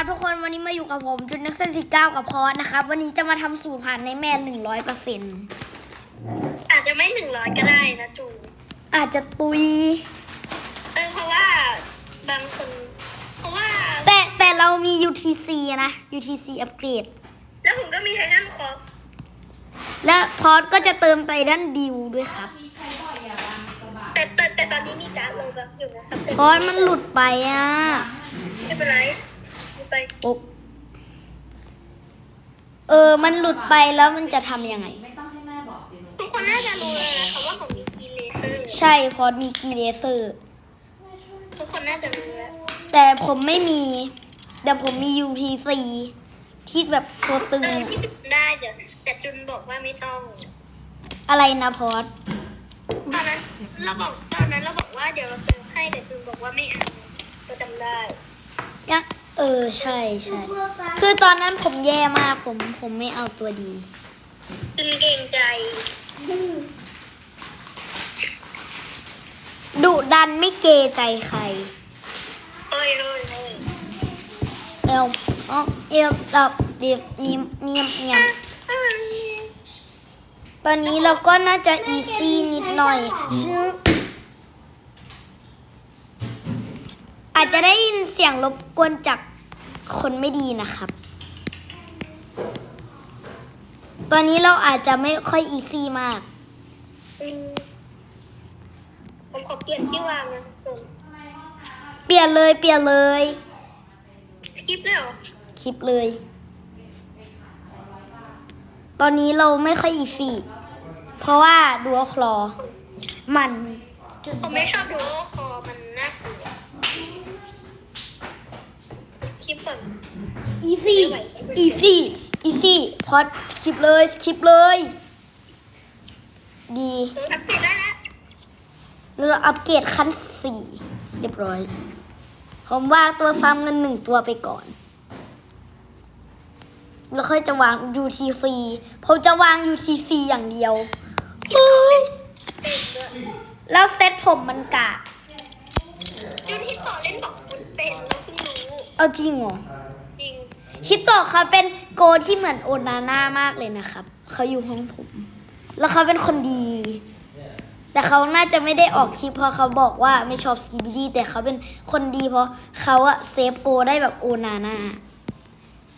ครับทุกคนวันนี้มาอยู่กับผมจุดนักเส้นสิเก้ากับพอสนะครับ วันนี้จะมาทำสูตรผ่านในแม่หนึ่งร้อยเปอร์เซ็นต์อาจจะไม่หนึ่งร้อยก็ได้นะจูนอาจจะตุยเออเพราะว่าบางคนเพราะว่า แต่แต่เรามี UTC นะ UTC อัปเกรดแล้วผมก็มีไททันคอร์และพอสก็จะเติมไปด้านดิวด้วยครับแต่แต่แต่ตอนนี้มีการดลงกับอยู่นะครับแต่พอสมันหลุดไปอะไม่เป็นไร ไม่ไปโอ๊ะเออ มันหลุดไปแล้วมันจะทำยังไง ไม่ต้องให้แม่บอกดิลูกทุกคนน่าจะรู้เลยนะคะว่าผมมีกีเลเซอร์ใช่พอสมีกีเลเซอร์ ทุกคนน่าจะรู้แล้วแต่ผมไม่มี แต่ผมมี UTC ที่แบบตัวตึง เอออะที่จุนได้เดี๋ยวแต่จุนบอกว่าไม่ต้อง อะไรนะพอสตอนนั้นเราบอกตอนนั้นเราบอกว่าเดี๋ยวเราเติมให้แต่จุนบอกว่าไม่เอาเราจำได้ ยัง เออใช่ใช่คือตอนนั้นผมแย่มากผมผมไม่เอาตัวดีจุนเกรงใจดุดันไม่เกรงใจใครเฮ้ยเฮ้ยเฮ้ยเอลอ๋อเอลดับเดียบเนียมเนียมเนียมตอนนี้เราก็น่าจะอีซี่นิดหน่อยชึบ อาจจะได้ยินเสียงรบกวนจากคนไม่ดีนะครับ ตอนนี้เราอาจจะไม่ค่อยอีซี่มากอืมผมขอเปลี่ยนที่วางนะจุนเปลี่ยนเลยเปลี่ยนเลย คลิปเลยเหรอคลิปเลย ตอนนี้เราไม่ค่อยอีฟี่ เพราะว่าดูคลอ มันจุดผมไม่ชอบดูโอคอมันน่ากลัว อนอีซี่อีซี่อีซี่พอดคลิปเลยคลิปเลย ดีอัปเดตได้แล้วแล้วเราอัปเกรดขั้นสี่เรียบร้อย ผมวางตัวฟาร์มเงินหนึ่งตัวไปก่อน แล้วค่อยจะวาง UTC ผมจะวาง UTC อย่างเดียวแล้วเซตผมมันกะจุนที่ต่อเล่นบอกคุณเป็น เพิ่งรู้เอาจริงเหรอ จริงฮิโตะเขาเป็นโกที่เหมือนโอนาน่ามากเลยนะครับ เขาอยู่ห้องผม แล้วเขาเป็นคนดี แต่เขาน่าจะไม่ได้ออกคลิปเพราะเขาบอกว่าไม่ชอบสกีบิดี้แต่เขาเป็นคนดีเพราะเขาอะเซฟโกได้แบบโอนาน่า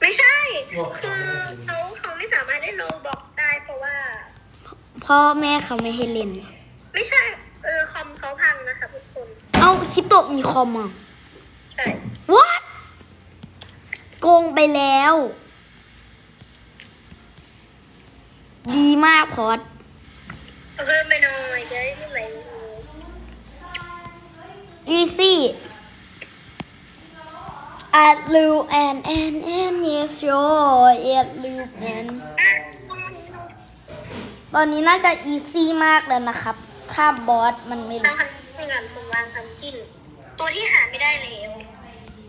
ไม่ใช่ คือเขาเขาไม่สามารถได้ลงบอกได้เพราะว่า พ่อแม่เขาไม่ให้เล่น ไม่ใช่ เออคอมเขาพังนะคะทุกคน เอาฮิโตะมีคอมอะ ใช่ what โกงไปแล้ว ดีมากพอดเอาเพิ่มไปหน่อยจะได้ไม่ไหลเลย easy at lu and and and yes yo at lu and อะตอนนี้น่าจะ easy มากแล้วนะครับ ถ้าบอสมันไม่วางรู้ทำงานผมวางทำกินตัวที่หาไม่ได้แล้ว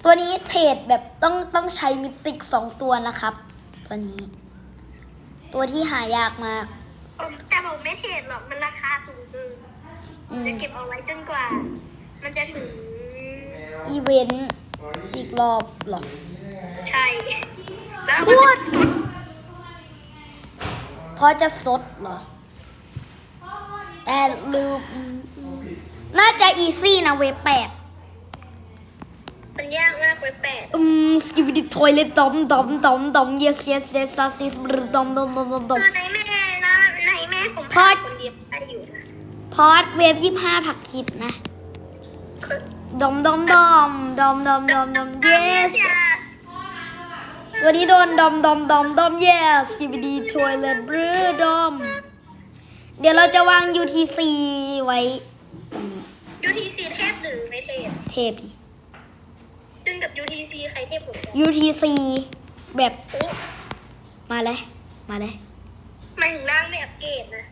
ตัวนี้เทรดแบบต้องต้องใช้มิติกสองตัวนะครับ ตัวนี้ ตัวที่หายากมาก ผมแต่ผมไม่เทรดหรอกมันราคาสูงเกินอืม จะเก็บเอาไว้จนกว่า มันจะถึงอีเวนต์อีกรอบเหรอ ใช่แล้วมันจะสุดเพราะจะสดเหรอแอดลูปน่าจะอีซี่นะเวฟแปด มันยากมากเว้ยแปดอืมสกิปดิทอยเลตดอมดอมดอมดอม yes yes yes ซัสซิสบรดอมดอมดอมดอมดอม คือในแม่นะในแม่ผมพอด คนเดียวได้อยู่นะพอดเวฟยี่ห้าผักคิดนะคือดอมดอมดอมดอมดอมดอมดอม yes ตัวนี้โดนดอมดอมดอมดอม yes สกิปดิทอยเลตบรดอม เดี๋ยวเราจะวาง UTC ไว้ตรงนี้ยูทีซีเทพหรือไม่เทพ เทพดิจึง กับยูทีซีใครเทพกว่ากัน UTC แบบโอ้มาเลยมาเลยหมายถึงร่างไม่อัปเกรดนะ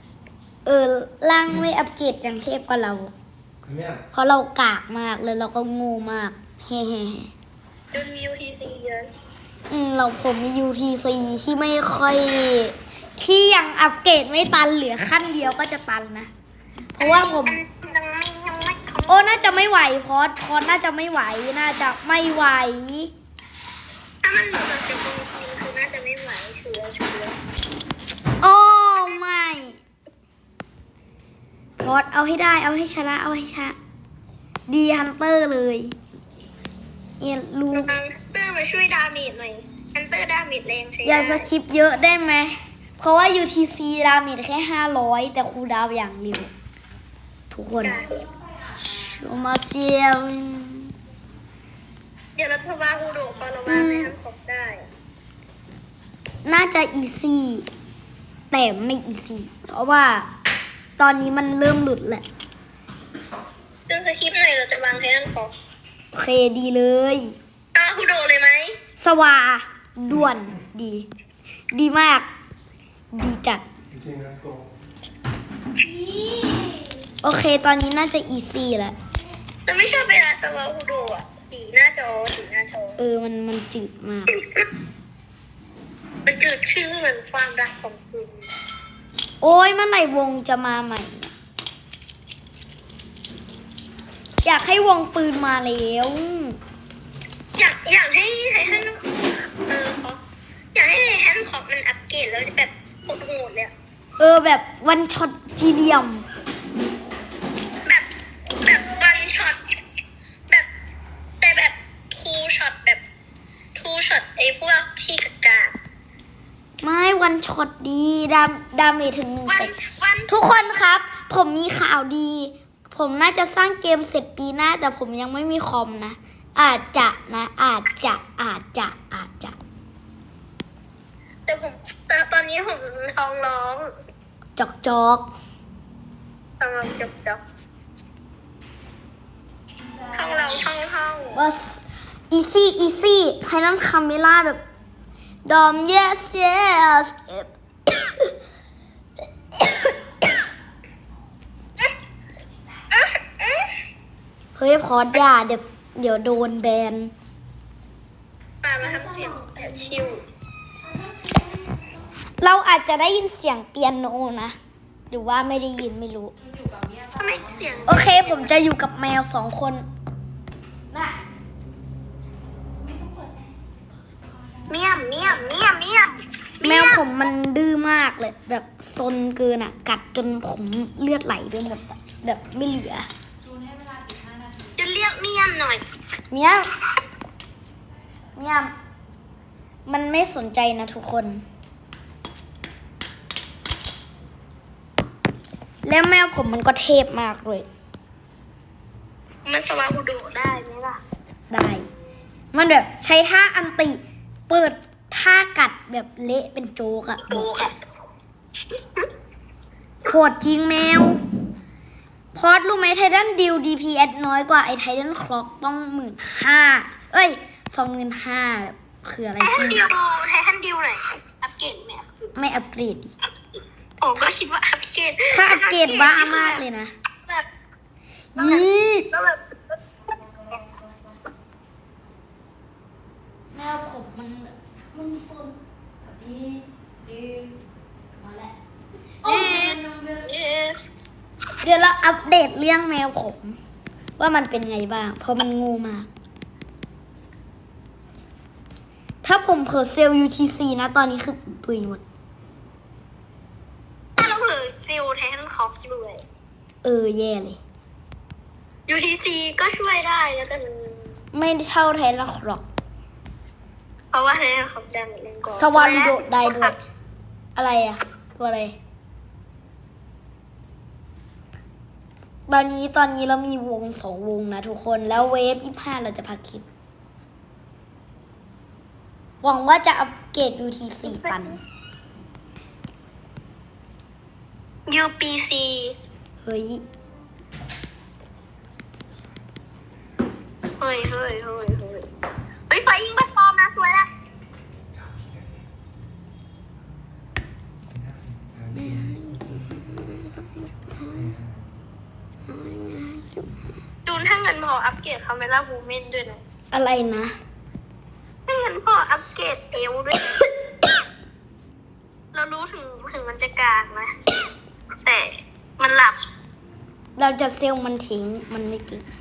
เออร่างไม่อัปเกรดอย่างเทพกว่าเราเพราะเรากากมากเลยเราก็โงูมากเฮ้เฮ้จนมียูทีซีเยอะอืมเราผมมี UTC ที่ไม่ค่อย ที่ยังอัปเกรดไม่ตันเหลือขั้นเดียวก็จะตันนะ เพราะว่าผมยัง อ้น่าจะไม่ไหวพอดพอดน่าจะไม่ไหวน่าจะไม่ไหวมันเหลือแบบจะเป็นจริงคือน่าจะไม่ไหวชัวร์ชัวร์โอ้ไม่พอดเอาให้ได้เอาให้ชนะเอาให้ชนะ ดีฮันเตอร์เลยเอียรู้ฮันเตอร์มาช่วยดาเมจหน่อยฮันเตอร์ดาเมจแรงใช้อย่าสได้คริปต์เยอะได้ไหม เพราะว่า UTC ดาเมจแค่ 500 แต่ครูลดาวน์อย่างเร็วทุกคนได้โชมาเซียวเดี๋ยวเราจะวาฮูโดะปารามาในฮันคอกได้ น่าจะอีซี่แต่ไม่อีซี่เพราะว่า ตอนนี้มันเริ่มหลุดแหละซึ่งสคริปต์หน่อยเราจะวางให้ฮันคอกโอเคดีเลยอาฮูโดะเลยไหมสวาด่วนดี ดีมาก ดีจัด Okay, let's go. โอเค ตอนนี้น่าจะอีซี่แล้ว เราไม่ชอบเวลาสวาฮูโดะอะสีหน้าจอสีหน้าจอเออมันมันจืดมาก มันจืดชื่อเหมือนความรักของคุณโอ้ยเมื่อไหร่วงจะมาใหม่นะอยากให้วงปืนมาแล้ว อยากอยากให้ไททันเออเขาอยากให้ไททันคอกมันอัปเกรดแล้วแบบโหดๆเลยอะ เออแบบวันช็อตจีเรียม แบบแบบวันช็อตแบบแต่แบบทูช็อตแบบทูช็อตไอ้พวกที่กากา ไม่ วันช็อตดีดามดาเมจถึงหนึ่งวันเซตวันทุกคนครับ ผมมีข่าวดี ผมน่าจะสร้างเกมเสร็จปีหน้า แต่ผมยังไม่มีคอมนะ อาจจะนะ อาจจะอาจจะอาจจะ แต่ผมแต่ตอนนี้ผมท้องร้องจอกจอกท้องร้องจบจบท้องร้องท้องท้อง ว่า easy easy ให้นั่นคาเมล่าแบบ ดอม yes yes เฮ้ยพอดอย่าเดี๋ยวเดี๋ยวโดนแบนปามาทำเสียงแต่ชิวเราอาจจะได้ยินเสียงเปียโนนะ หรือว่าไม่ได้ยินไม่รู้ ทำไมเสียง โอเค ผมจะอยู่กับแมวสองคนน่ะ เมียมเมียมเมียมเมียมแมวผมมันดื้อมากเลย แบบซนเกินอะ กัดจนผมเลือดไหลไปหมดอะแบบไม่เหลือ จะเรียกเมียมหน่อย เมียมเมียมมันไม่สนใจนะทุกคน แล้วแมวผมมันก็เทพมากเลย มันสวาฮูโดะได้ไหมล่ะ ได้ มันแบบใช้ท่าอันติ เปิดท่ากัดแบบเละเป็นโจกอะโดอะโหดจริงแมว พอดรู้ไหมไททันดิว DPS น้อยกว่าไอ้ไททันคล็อกต้องหมื่นห้าเอ้ยสองหมื่นห้าแบบคืออะไรไททันที่ดิวไททันดิวไหนอัปเกรดไหมไม่อัปเกรดดิโอ้ก็คิดว่าอัปเกรดถ้าอัปเกรดบ้ามากเลยนะแบบยี่แล้วแบบ แมวผมมันแบบมันซนดีดีมาแล้วเอ๊ะเอ๊ะเดี๋ยวเราอัปเดตเรื่องแมวผม ว่ามันเป็นไงบ้าง เพราะมันงูมาก ถ้าผมเผลอเซลล์ UTC นะ ตอนนี้คือตุยหมดถ้าเราเผลอซิลไททันคอกด้วย เออ แย่เลย UTC ก็ช่วยได้แล้วแต่มัน ไม่ได้เท่าไทยละหรอก เพราะว่าไททันคอกดังเล่นก่อนสวาริโดได้ด้วยอะไรอะตัวอะไร ตอนนี้ตอนนี้เรามีวงสองวงนะทุกคนแล้วเวฟยี่ห้าเราจะพักคลิป หวังว่าจะอัปเกรด UTC ปัน UPC เฮ้ย เฮ้ยเฮ้ยเฮ้ยเฮ้ยเฮ้ยไฟยิงบัสฟอร์มนะส วยละจูนถ้าเงินพออัปเกรดคาเมล่ามูเมนด้วยนะอะไรนะ ถ้าเงินพออัปเกรดเอวด้วยนะเรารู้ถึงถึงมันจะกลางนะแต่มันหลับ เราจะเซลล์มันทิ้ง มันไม่เก่งสวยแล้วจูน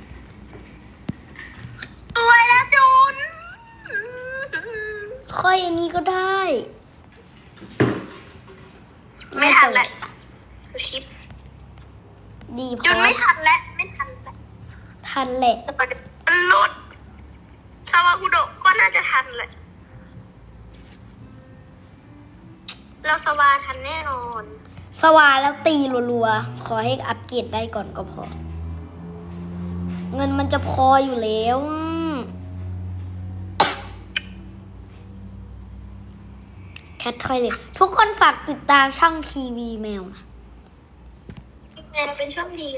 ค่อยอันนี้ก็ได้ ไม่ทันแล้วคลิปดีพจุอนไม่ทันแล้วไม่ทันแล้วทันแหละมันหลุดซาวาคุโดะก็น่าจะทันแหละเราสวาทันแน่นอน สวาแล้วตีรัวๆ ขอให้อัปเกรดได้ก่อนก็พอ เงินมันจะพออยู่แล้ว แคททอยเลย ทุกคนฝากติดตามช่องทีวีแมวนะแมวเป็นช่องดี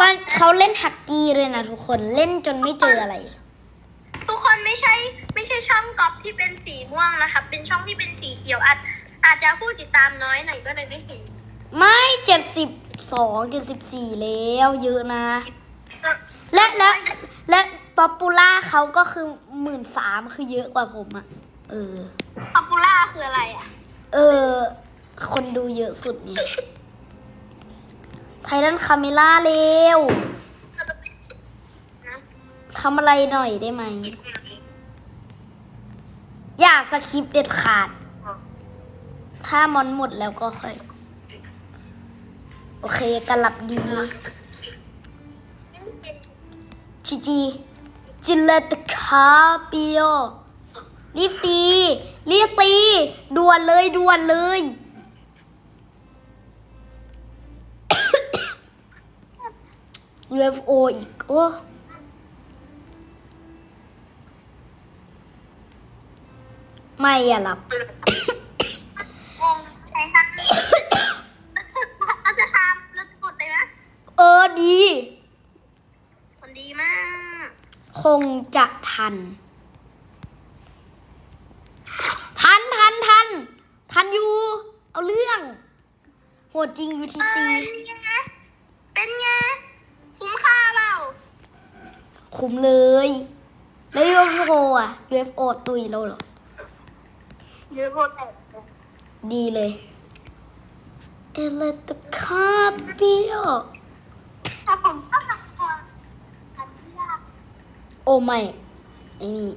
มันเขาเล่นฮักกี้เลยนะทุกคนเล่นจนไม่เจออะไร ทุกคนไม่ใช่ ไม่ใช่ช่องก๊อปที่เป็นสีม่วงนะคะเป็นช่องที่เป็นสีเขียวอาจอาจจะผู้ติดตามน้อยหน่อยก็เลยไม่เห็นไม่เจ็ดสิบสองเจ็ดสิบสี่แล้วเยอะนะเออและและและป๊อปปูล่าเขาก็คือหมื่นสามคือเยอะกว่าผมอะเออ ปอปูล่าคืออะไรอะ เออ คนดูเยอะสุดเนี่ยไททันคาเมล่าเร็วทำอะไรหน่อยได้ไหม อย่าสคริปเด็ดขาด ถ้ามอนหมดแล้วก็ค่อย โอเคกันหลับดี จีจีจิเลตคาปิโอ รีบตีรีบตี ด่วนเลยด่วนเลย UFO อีกโอ้ไม่อะหลับงงใช้ทันเราจะทำเราจะกดเลยไหมเออดี คนดีมาก คงจะทัน ทันทันทัน ทันอยู่ เอาเรื่อง โหด จริงเอ UTC อเป็นไงเป็นไงคุ้มค่าเปล่าคุ้มเลย แล้ว UFO อะ UFO ตุยแล้วเหรอเยอะโคตรแตกดีเลยเอเลตคาปิโอแต่ผมก็ทำพออันยากโอ้ไม่ไอ้นี่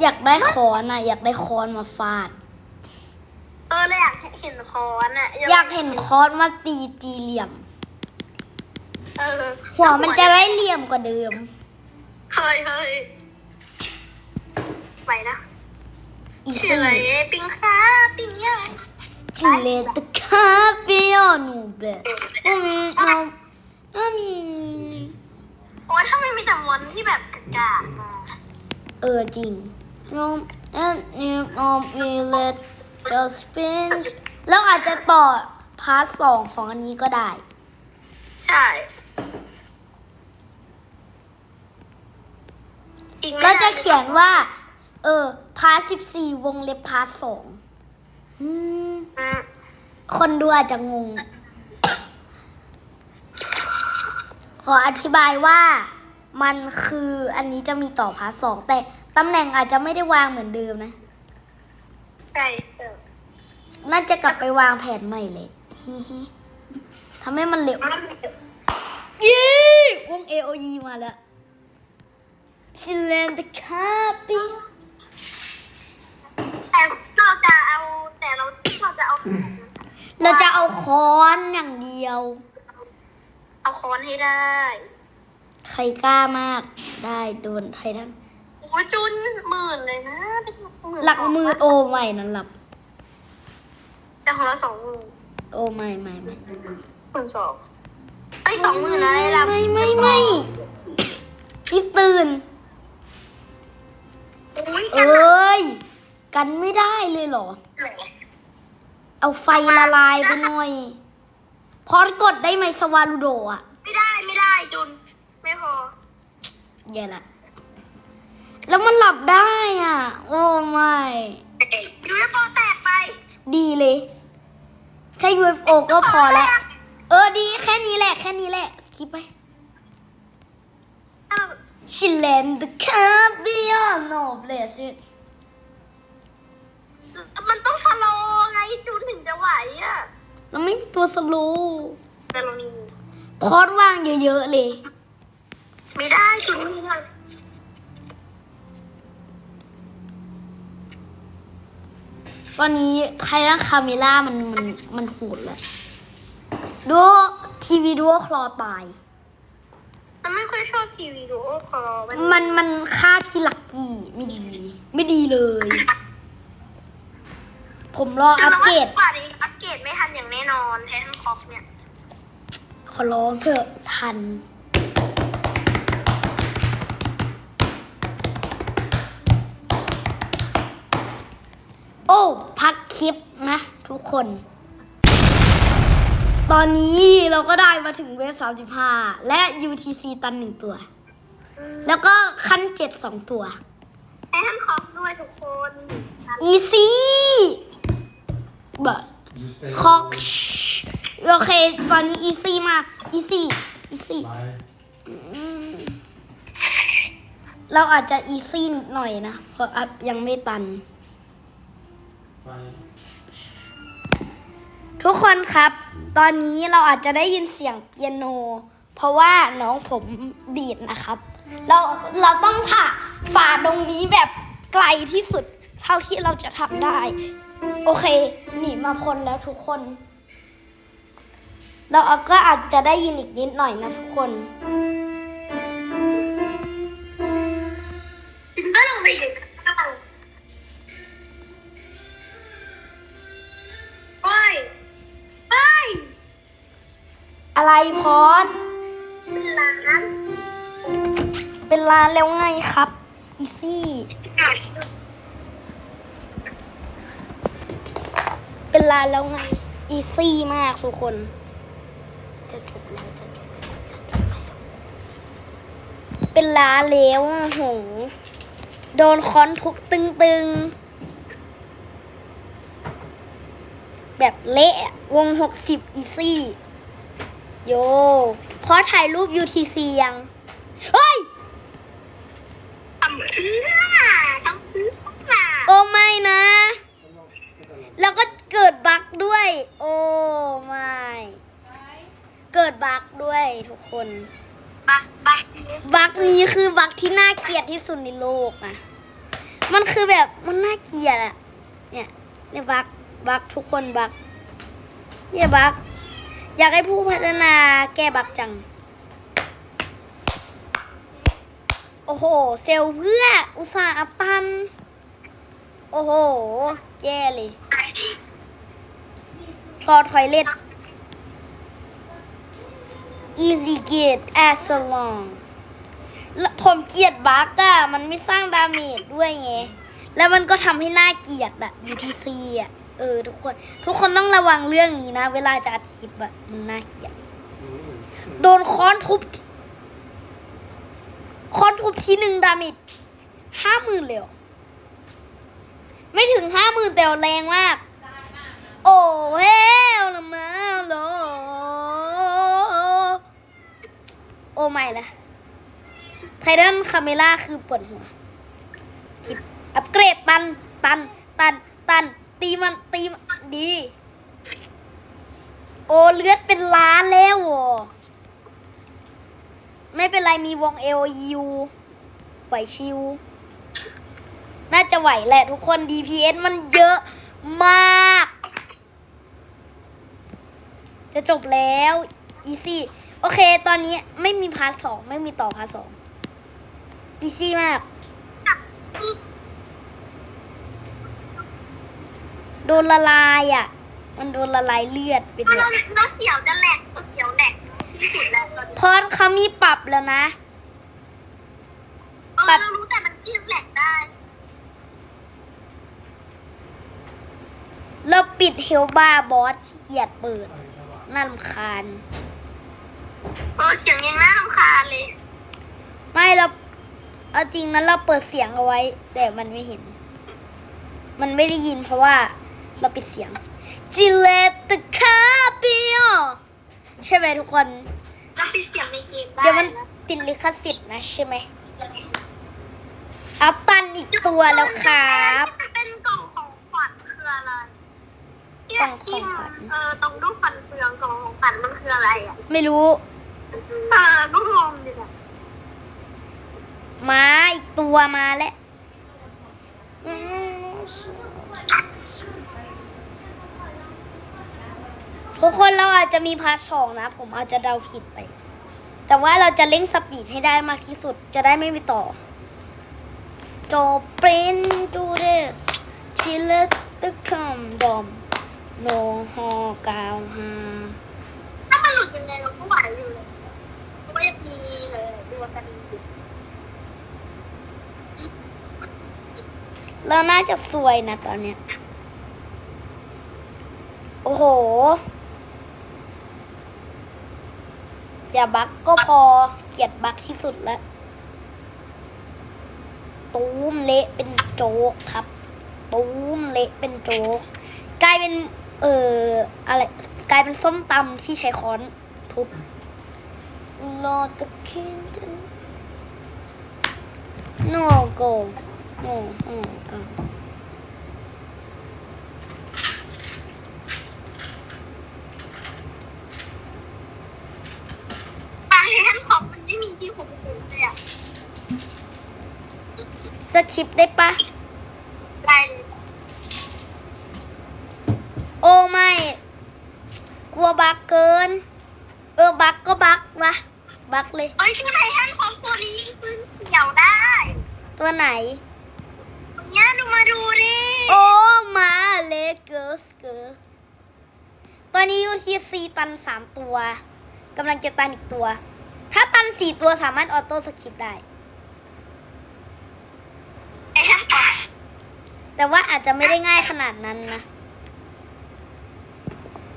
อยากได้คอนอะ อยากได้คอนมาฟาดเออเลยอยากเห็นคอนอะอยากเห็นคอนมาตีจีเหลี่ยม เออหัวมันจะได้เหลี่ยมกว่าเดิม เฮ้ยเฮ้ยไปนะอีชื่อซี่อะไรปิงค้าปิงย่างจิเลตคาปิโอนูเบลโอ้มีน้องน้ามีนี่นี่โอ้ยถ้ามันมีแต่มอนที่แบบกากๆมาเออจริงน้องแอนนี่ออมวีเลต จะสปินแล้วอาจจะต่อพาร์ทสองของอันนี้ก็ได้ ใช่ อีกไม่แล้วจะนานเขียนว่า เออ พาร์ทสิบสี่วงเล็บพาร์ทสองอืม อืมคนดูอาจจะงง ขออธิบายว่ามันคืออันนี้จะมีต่อพาร์ทสองแต่ตำแหน่งอาจจะไม่ได้วางเหมือนเดิมนะ ใช่เออ น่าจะกลับไปวางแผนใหม่เลยฮิฮิทำให้มันเร็วยี่วง AOE มาแล้วชิเลนเดคาปิแต่เราจะเอาแต่เราเราจะเอา เราจะเอาค้อนอย่างเดียว เอาค้อนให้ได้ ใครกล้ามากได้โดนไททันโอ้ยจุนหมื่นเลยนะเป็นหมื่นหลักหมือโอไม่นั่นหลับ แต่ของเราสองหมื่นโอไม่ไม่ไม่หมื่นสองไอ้ยสองหมื่นอะไรล่ะไม่ไม่ไม่รีบตื่น อุ้ยเอ้ย กันไม่ได้เลยเหรอเอาไฟละลายไปหน่อย พอดกดได้ไหมสวาลูโดอะ ไม่ได้ไม่ได้จุน ไม่พอ แย่ละ แล้วมันหลับได้อะ โอ้ไม่ยูนิฟอร์แตกไป ดีเลย แค่ UFO ก็พอแล้ว เออดีแค่นี้แหละ แค่นี้แหละสคิปไปอ้าวชิเลนเดคาบิโอโนเบลสิมันต้องสโลว์ไงจุนถึงจะไหวอะแล้วไม่มีตัวสโลว์แต่เรามีพอดวางเยอะๆเลย ไม่ได้จุนไม่ได้ ตอนนี้ไททันคาเมล่ามันมันมันโหดแล้วดูทีวีดูคลอตาย มันไม่ค่อยชอบทีวีดูโอคอลมันมันมันฆ่าพี่ลักกี้ไม่ดี ไม่ดีเลย ผมรออัปเกรดกว่านี้อัปเกรดไม่ทันอย่างแน่นอนแทนคอฟเนี่ย ขอร้องเถอะทัน อ้พักคลิปนะ ทุกคน ตอนนี้เราก็ได้มาถึงเวฟ35และ UTC ตันหนึ่งตัว แล้วก็ขั้นเจ็ดสองตัวแทนคอฟด้วยทุกคน Easy บะ You stay คอกโอเค ตอนนี้ Easy มาก Easy Easy Bye. เราอาจจะ Easy หน่อยนะ เพราะอัพยังไม่ตัน Bye. ทุกคนครับ ตอนนี้เราอาจจะได้ยินเสียงเปียโน เพราะว่าน้องผมดีดนะครับ เราเราต้องผ่าฝ่าตรงนี้แบบไกลที่สุด เท่าที่เราจะทำได้ โอเค หนีมาพ้นแล้วทุกคน เราก็อาจจะได้ยินอีกนิดหน่อยนะทุกคน พอดเป็นร้านเป็นร้านแล้วไงครับ อีซี่ เป็นร้านแล้วไง อีซี่มากทุกคน จะจบแล้วจะจบแล้วจะจบแล้วเป็นร้านแล้วโอ้โห โดนค้อนทุกตึงๆแบบเละอะวงหกสิบอีซี่ โยพอถ่ายรูป UTC ยัง เฮ้ย ทำเพื่อทำเพื่อโอ้ไม่นะ แล้วก็เกิดบั๊กด้วย โอ้ไม่ เกิดบั๊กด้วยทุกคน บักบักบั๊กนี้คือบั๊กที่น่าเกลียดที่สุดในโลกนะมันคือแบบมันน่าเกลียดอะเนี่ยเนี่ยบั๊กบั๊กทุกคนบั๊กเนี่ยบั๊ก อยากให้ผู้พัฒนาแก้บักจัง โอ้โห เซลเพื่อ อุตสาห์อัพตัน โอ้โห แย่เลย ชอทอยเล็ต easy gate as long ผมเกลียดบักอะมันไม่สร้างดาเมจด้วยไง แล้วมันก็ทำให้หน่าเกลียดอะ UTC อะ ออ ทุกคน ทุกคนต้องระวังเรื่องนี้นะ เวลาจะอัดคลิปอะมันน่าเกลียดโดนค้อนทุบค้อนทุบทีหนึ่งดาเมจห้าหมื่นเลยไม่ถึงห้าหมื่นแต่แรงมาก โอ้เฮลละมาโลโอ้ไม่ละไททันคาเมล่าคือปวดหัว อัปเกรดตัน ตัน ตัน ตัน ตีมันตีมันดี โอเลือดเป็นล้านแล้วโอไม่เป็นไรมีวงเอลยูไหวชิว น่าจะไหวแหละทุกคน DPS มันเยอะมาก จะจบแล้วอีซี่โอเค ตอนนี้ไม่มีพาร์ทสองไม่มีต่อพาร์ทสองอีซี่มาก โดนละลายอะ มันโดนละลายเลือดเป็นมันแบบน้ำเขียวจะแหลกเขียวแหลกที่สุดแล้วตอนนี้เพราะเขามีปรับแล้วนะ เออเรารู้แต่มันกินแหลกได้เราปิดเฮลบาร์บอสขี้เกียจเปิด น่ารำคาญ เออเสียงยังน่ารำคาญเลยไม่เราเอาจริงนั้นเราเปิดเสียงเอาไว้ แต่มันไม่เห็น มันไม่ได้ยินเพราะว่า เราปิดเสียงจิเลตคาปิโอใช่ไหมทุกคน เราปิดเสียงในเกมได้เดี๋ยวมันนะติดลิขสิทธิ์นะใช่ไหมอัพตันอีกตัวแล้วครับมันเป็นกล่องของขวัญคืออะไรที่กล่องของขวัญเออตรงรูปฟันเฟืองกล่องของขวัญมันคืออะไรอะ ไม่รู้เออก็งงดิอะมาอีกตัวมาแล้วอืม ทุกคนเราอาจจะมีพาร์ทสองนะ ผมอาจจะเดาผิดไป แต่ว่าเราจะเร่งสปีดให้ได้มากที่สุดจะได้ไม่มีต่อจบปรินดูเดสชิลเลตึกคำดอมโนฮอกาวฮาถ้ามันหลุดยังไงเราก็ไหวอยู่เลยเพราะว่ายังมีเออดวงกันเราน่าจะสวยนะตอนเนี้ย โอ้โห อย่าบักก็พอเกลียดบักที่สุดแล้วตูมเละเป็นโจ๊กครับตูมเละเป็นโจ๊กกลายเป็นเอ่ออะไรกลายเป็นส้มตำที่ใช้ค้อนทุบรอตะเคียนจน no go no no go แต่ให้ท่านของมันไม่มีที่ผมดูเลยอะ สคริปต์ได้ปะได้เลยโอ้ไม่ กลัวบักเกิน เออบักก็บักวะบักเลยเอ้ยชื่อไททันของตัวนี้ปืนเขียวได้ ตัวไหนเนี่ยดูมาดูดิโอ้มาเลเกอร์สเกอร์ตอนนี้อยู่ที่สี่ตันสามตัวกำลังจะตันอีกตัว ถ้าตันสี่ตัวสามารถออโต้สคริปต์ได้ ไททันของ แต่ว่าอาจจะไม่ได้ง่ายขนาดนั้นนะ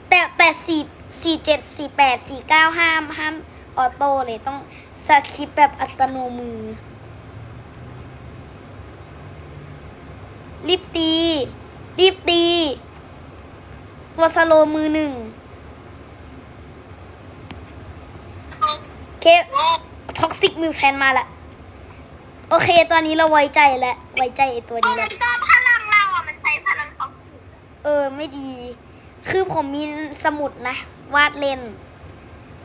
แต่แต่สี่สี่เจ็ดสี่แปดสี่เก้าห้ามห้ามออโต้เลยต้องสคริปแบบอัตโนมือ รีบตี รีบตี ตัวสโลมือหนึ่งเคท็อกซิกมิวแทนมาละ โอเค ตอนนี้เราไว้ใจแล้ว ไว้ใจไอตัวนี้แล้ว เออไม่ดี คือผมมีสมุดนะ วาดเล่น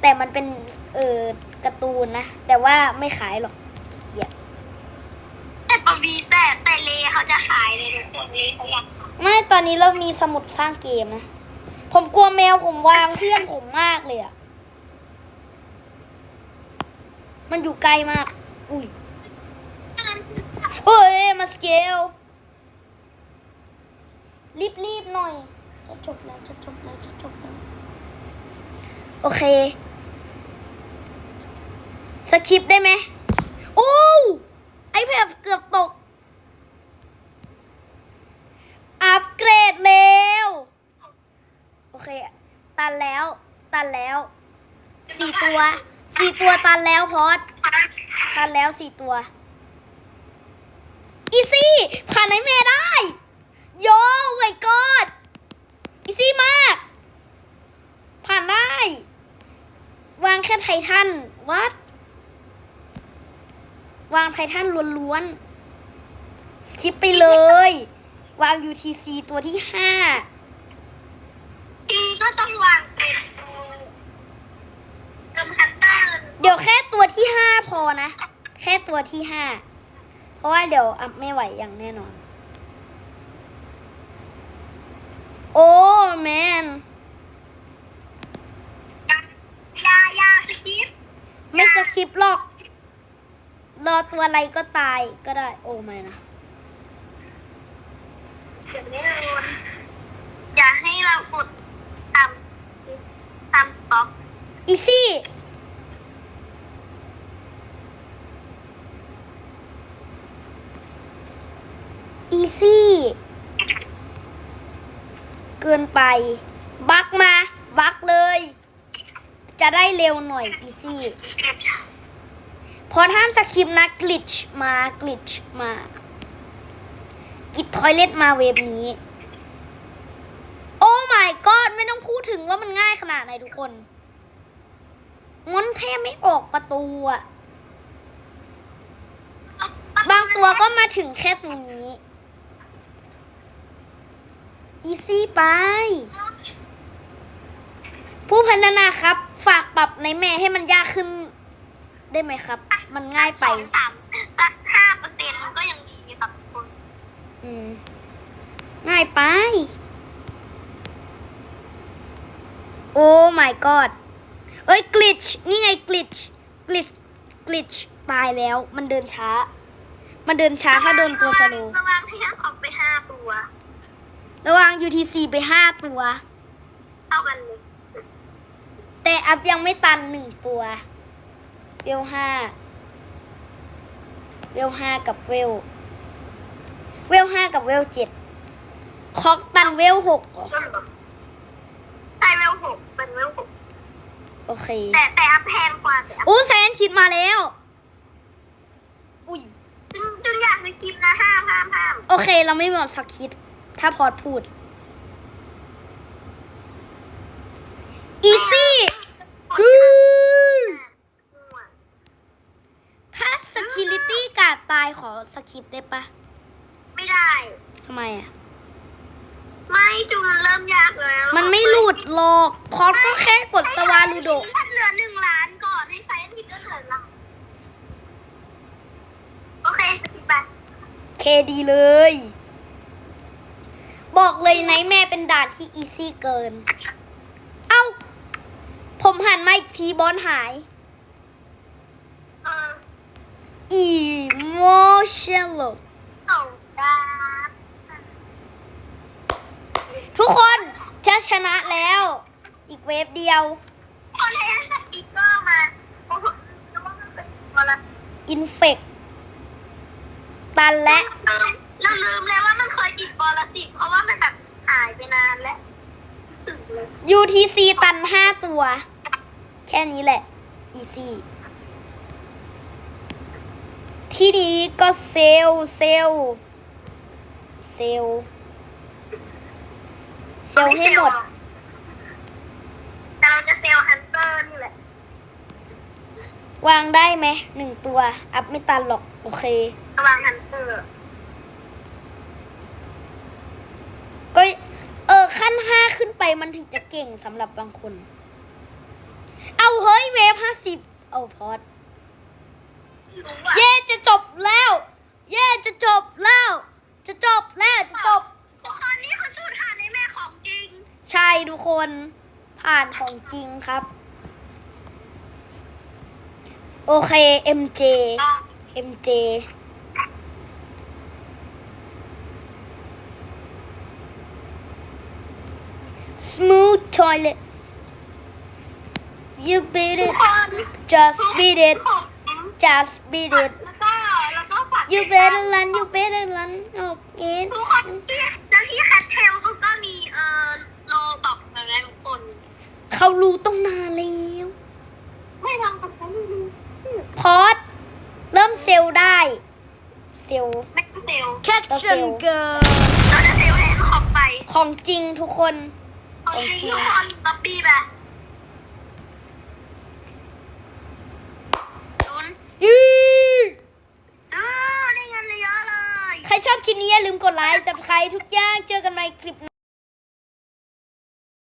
แต่มันเป็นเออการ์ตูนนะ แต่ว่าไม่ขายหรอกขี้เกียจแต่ปวีแต่แต่เลเขาจะขายเลยทุกคนเลเขาอยากขายไม่ตอนนี้เรามีสมุดสร้างเกมนะ ผมกลัวแมวผมวางเพื่อนผมมากเลยอะมันอยู่ไกลมาก อุ้ยเอ้ยมาสเกล รีบๆหน่อย จะจบแล้วจะจบแล้วจะจบแล้ว โอเค สคริปต์ได้ไหมโอ้ไอแบบเกือบตก อัปเกรดเร็วโอเค ตันแล้ว ตันแล้ว สี่ตัว สี่ตัวตันแล้วพอดตันแล้วสี่ตัว อีซี่ผ่านไอเมย์ได้ ย่ไวกอดอีซี่มาก ผ่านได้ วางแค่ไททันวัดวางไททันล้วนๆ สคิปไปเลย วาง UTC ตัวที่ห้าทีก็ต้องวางเป็นกำคันเตอร์เดี๋ยวแค่ตัวที่ห้าพอนะ แค่ตัวที่ห้า เพราะว่าเดี๋ยวอัพไม่ไหวอย่างแน่นอน โอ้ แมนยายาสกิปไม่สคริปหรอก รอตัวอะไรก็ตายก็ได้ โอ้ไม่นะอย่าให้เรากดทำทำสต็อก อีซี่ อีซี่ เกินไป บักมา บักเลย จะได้เร็วหน่อยอีซี่พอห้ามสคริปนะกลิชมากลิชมากิดทอยเล็ตมาเวฟนี้ โอ้ my god ไม่ต้องพูดถึงว่ามันง่ายขนาดไหนทุกคนมันแทบไม่ออกประตูอะบางตัวก็มาถึงแค่ตรงนี้ อีซี่ไป ผู้พัฒนาครับ ฝากปรับในแม่ให้มันยากขึ้น ได้ไหมครับ มันง่ายไปสองสามสักห้าเปอร์เซ็นต์ก็ยังดีครับทุกคนอืม ง่ายไป โอ้โอ้ my god เอ้ย glitch นี่ไง glitch glitch glitch ตายแล้ว มันเดินช้า มันเดินช้าถ้าโดนตัวสโลว์ระวังให้ทั้งออกไปห้าตัว ระวัง UTC ไปห้าตัวเท่ากันเลยแต่อัพยังไม่ตันหนึ่งตัวเวลห้าเวลห้ากับเวล เวลห้ากับเวลเจ็ดคอกตันเวลหกเหรอใช่เวลหกเป็นเวลหกโอเค แต่แต่อัพแพงกว่าแต่อัพโอ้แซนชิดมาแล้ว อุ้ยจุนจุนอยากสคริปต์นะห้ามห้ามห้าม โอเค เราไม่หมดสักคิด ถ้าพอดพูด อีซี่ถ้าสกิลิตี้การ์ดตายขอสคริปต์ได้ปะ ไม่ได้ทำไมอะ ไม่จุนเริ่มยากแล้วมันไม่หลุดหรอกพอดก็แค่กดสวาลูโดให้เหลือหนึ่งล้านก่อนให้ไซน์ทิกเกอร์เหลือล้านโอเคสกิปไปเคดีเลย บอกเลยไนท์แม่เป็นด่านที่อีซี่เกิน เอ้า ผมหันมาอีกทีบอลหายเออ emotional เอาได้ทุกคนจะชนะแล้ว อีกเวฟเดียวคนให้สติกเกอร์มาโอ้โหนึกว่ามันเป็นตัวละ infect ตันและ เราลืมแล้วว่ามันเคยติดบอลละสิเพราะว่ามันแบบหายไปนานแล้ว UTC ตันห้าตัว แค่นี้แหละ easy ที่ดีก็เซลลเซลลเซลลเซลลให้หมด แต่เราจะเซลล์ฮันเตอร์นี่แหละ วางได้ไหมหนึ่งตัว อัพไม่ตันหรอก โอเคระวังฮันเตอร์ ก็เออ ขั้นห้าขึ้นไปมันถึงจะเก่งสำหรับบางคน เอาเฮ้ยเวฟห้าสิบเอาพอดรู้ว่าเย่จะจบแล้ว เย่จะจบแล้ว จะจบแล้วจะจบทุกคนนี่คือสูตรหาในแม่ของจริง ใช่ทุกคนผ่านของจริงครับ โอเค MJ MJ smooth toilet you beat ทุ it กคน just beat it ของ just beat it แล้วก็แล้วก็ฝาก you better run you better run oh it ทุกคนที่แล้วที่แคทเทลเขาก็มีเอ่อโลบอกอะไรทุกคนเขารู้ต้องนานแล้วไม่ลองกับฉันดูพอดเริ่มเซลล์ได้ เซลล์ไม่ต้องเซลล์ Catch and go เราจะเซลล์ให้เขาออกไป ของจริงทุกคน เอาจริงทุกคนล็อบบี้ไปจุนอื้อเออได้เงินเยอะเลย ใครชอบคลิปนี้อย่าลืมกดไลค์ subscribe ทุกอย่าง เจอกันใหม่คลิปหน้า